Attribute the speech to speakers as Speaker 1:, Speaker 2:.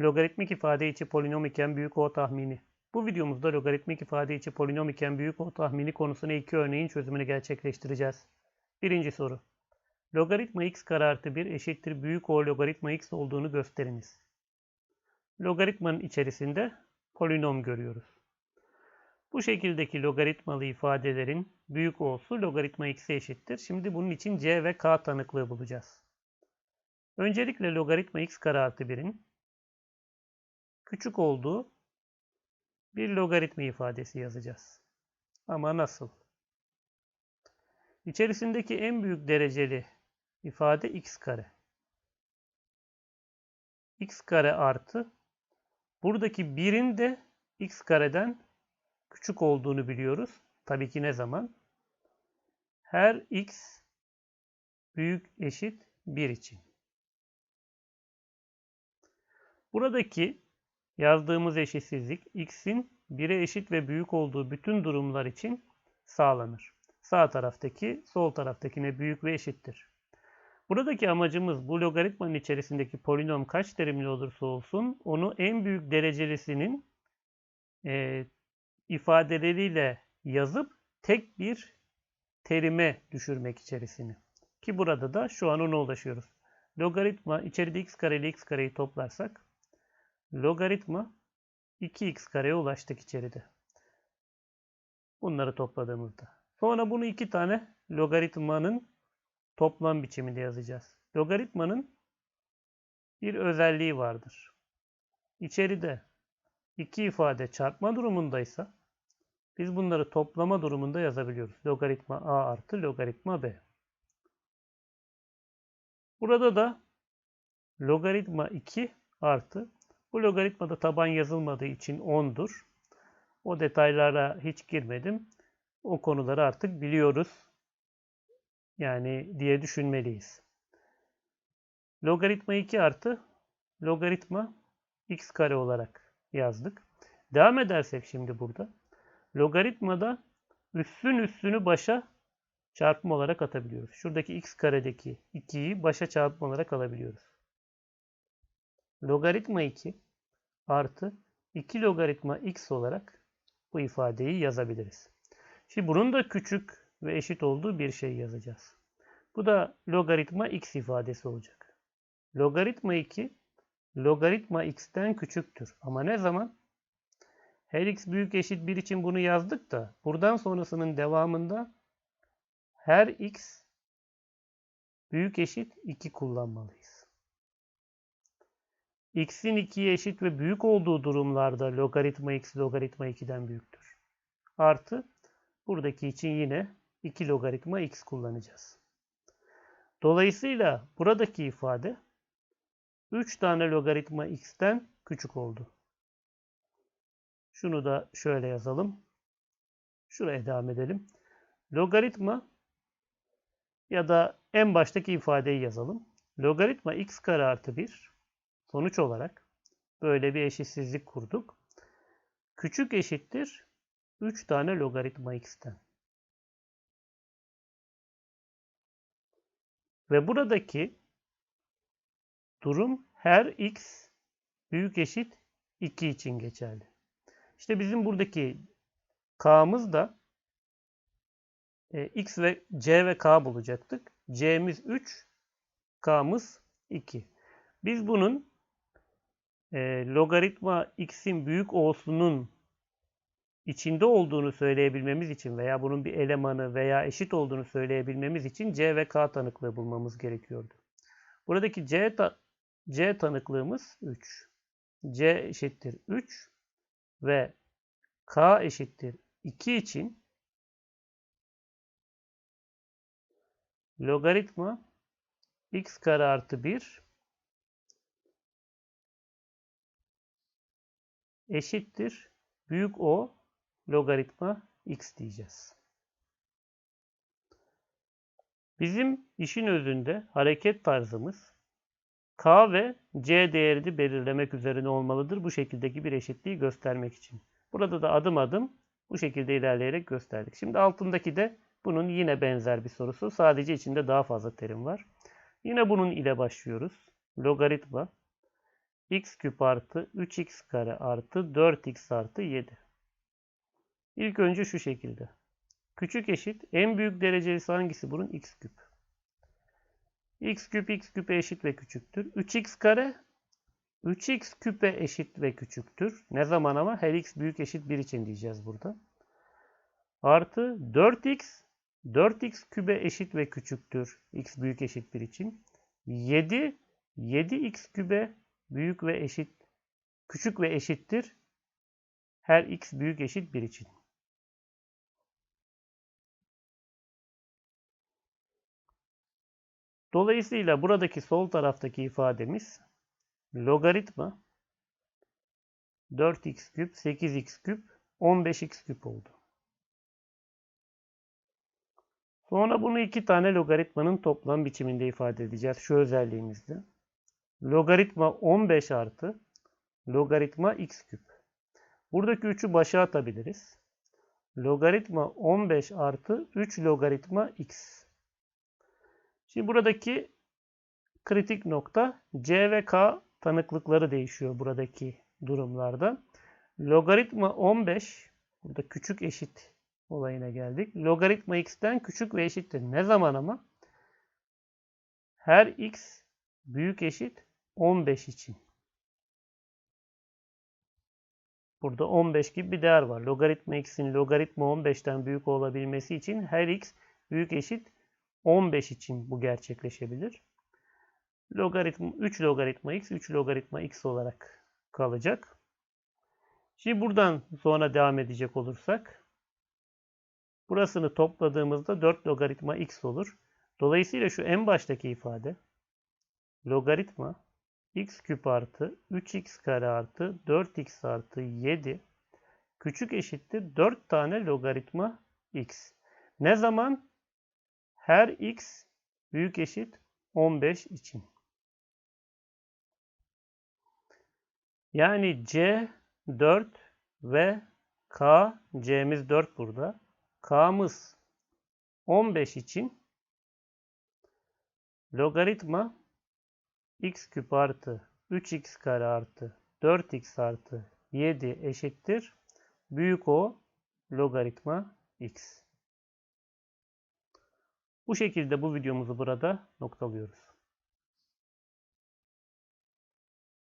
Speaker 1: Logaritmik ifade içi polinom iken büyük O tahmini. Bu videomuzda logaritmik ifade içi polinom iken büyük O tahmini konusuna iki örneğin çözümünü gerçekleştireceğiz. Birinci soru. Logaritma x kare artı 1 eşittir büyük O logaritma x olduğunu gösteriniz. Logaritmanın içerisinde polinom görüyoruz. Bu şekildeki logaritmalı ifadelerin büyük O'su logaritma x'e eşittir. Şimdi bunun için c ve k tanıklığı bulacağız. Öncelikle logaritma x kare artı 1'in küçük olduğu bir logaritma ifadesi yazacağız. Ama nasıl? İçerisindeki en büyük dereceli ifade x kare. x kare artı buradaki 1'in de x kareden küçük olduğunu biliyoruz. Tabii ki ne zaman? Her x büyük eşit 1 için. Buradaki yazdığımız eşitsizlik x'in 1'e eşit ve büyük olduğu bütün durumlar için sağlanır. Sağ taraftaki sol taraftakine büyük ve eşittir. Buradaki amacımız bu logaritmanın içerisindeki polinom kaç terimli olursa olsun onu en büyük derecelisinin e, ifadeleriyle yazıp tek bir terime düşürmek içerisini. Ki burada da şu an ona ulaşıyoruz. Logaritma içeride x kare ile x kareyi toplarsak logaritma 2x kareye ulaştık içeride. Bunları topladığımızda. Sonra bunu iki tane logaritmanın toplam biçiminde yazacağız. Logaritmanın bir özelliği vardır. İçeride iki ifade çarpma durumundaysa biz bunları toplama durumunda yazabiliyoruz. Logaritma a artı logaritma b. Burada da logaritma 2 artı bu logaritmada taban yazılmadığı için 10'dur. O detaylara hiç girmedim. O konuları artık biliyoruz. Yani diye düşünmeliyiz. Logaritma 2 artı logaritma x kare olarak yazdık. Devam edersek şimdi burada. Logaritmada üssün üssünü başa çarpım olarak atabiliyoruz. Şuradaki x karedeki 2'yi başa çarpım olarak alabiliyoruz. Logaritma 2 artı 2 logaritma x olarak bu ifadeyi yazabiliriz. Şimdi bunun da küçük ve eşit olduğu bir şey yazacağız. Bu da logaritma x ifadesi olacak. Logaritma 2 logaritma x'ten küçüktür. Ama ne zaman? Her x büyük eşit 1 için bunu yazdık da buradan sonrasının devamında her x büyük eşit 2 kullanmalıyız. X'in 2'ye eşit ve büyük olduğu durumlarda logaritma x logaritma 2'den büyüktür. Artı buradaki için yine 2 logaritma x kullanacağız. Dolayısıyla buradaki ifade 3 tane logaritma x'ten küçük oldu. Şunu da şöyle yazalım. Şuraya devam edelim. Logaritma ya da en baştaki ifadeyi yazalım. Logaritma x kare artı 1 sonuç olarak böyle bir eşitsizlik kurduk. Küçük eşittir 3 tane logaritma x'ten. Ve buradaki durum her x büyük eşit 2 için geçerli. İşte bizim buradaki k'mız da e, x ve c ve k bulacaktık. c'miz 3, k'mız 2. Biz bunun e, logaritma x'in büyük olsunun içinde olduğunu söyleyebilmemiz için veya bunun bir elemanı veya eşit olduğunu söyleyebilmemiz için c ve k tanıklığı bulmamız gerekiyordu. Buradaki c, ta c tanıklığımız 3. c eşittir 3 ve k eşittir 2 için logaritma x kare artı 1 eşittir büyük O logaritma x diyeceğiz. Bizim işin özünde hareket tarzımız K ve C değerini belirlemek üzerine olmalıdır. Bu şekildeki bir eşitliği göstermek için. Burada da adım adım bu şekilde ilerleyerek gösterdik. Şimdi altındaki de bunun yine benzer bir sorusu. Sadece içinde daha fazla terim var. Yine bunun ile başlıyoruz. Logaritma x küp artı 3x kare artı 4x artı 7. İlk önce şu şekilde. Küçük eşit en büyük derecesi hangisi bunun? x küp. x küp x küpe eşit ve küçüktür. 3x kare 3x küpe eşit ve küçüktür. Ne zaman ama her x büyük eşit 1 için diyeceğiz burada. Artı 4x 4x kübe eşit ve küçüktür. x büyük eşit 1 için. 7 7x kübe büyük ve eşit küçük ve eşittir. Her x büyük eşit 1 için. Dolayısıyla buradaki sol taraftaki ifademiz logaritma 4x küp 8x küp 15x küp oldu. Sonra bunu iki tane logaritmanın toplam biçiminde ifade edeceğiz şu özelliğimizde. Logaritma 15 artı logaritma x küp. Buradaki 3'ü başa atabiliriz. Logaritma 15 artı 3 logaritma x. Şimdi buradaki kritik nokta C ve K tanıklıkları değişiyor buradaki durumlarda. Logaritma 15 burada küçük eşit olayına geldik. Logaritma x'ten küçük ve eşittir. Ne zaman ama? Her x büyük eşit 15 için. Burada 15 gibi bir değer var. Logaritma x'in logaritma 15'ten büyük olabilmesi için her x büyük eşit 15 için bu gerçekleşebilir. Logaritma 3 logaritma x 3 logaritma x olarak kalacak. Şimdi buradan sonra devam edecek olursak burasını topladığımızda 4 logaritma x olur. Dolayısıyla şu en baştaki ifade logaritma x küp artı 3x kare artı 4x artı 7 küçük eşittir 4 tane logaritma x. Ne zaman? Her x büyük eşit 15 için. Yani C 4 ve K C'miz 4 burada. K'mız 15 için logaritma x küp artı 3x kare artı 4x artı 7 eşittir. Büyük O logaritma x. Bu şekilde bu videomuzu burada noktalıyoruz.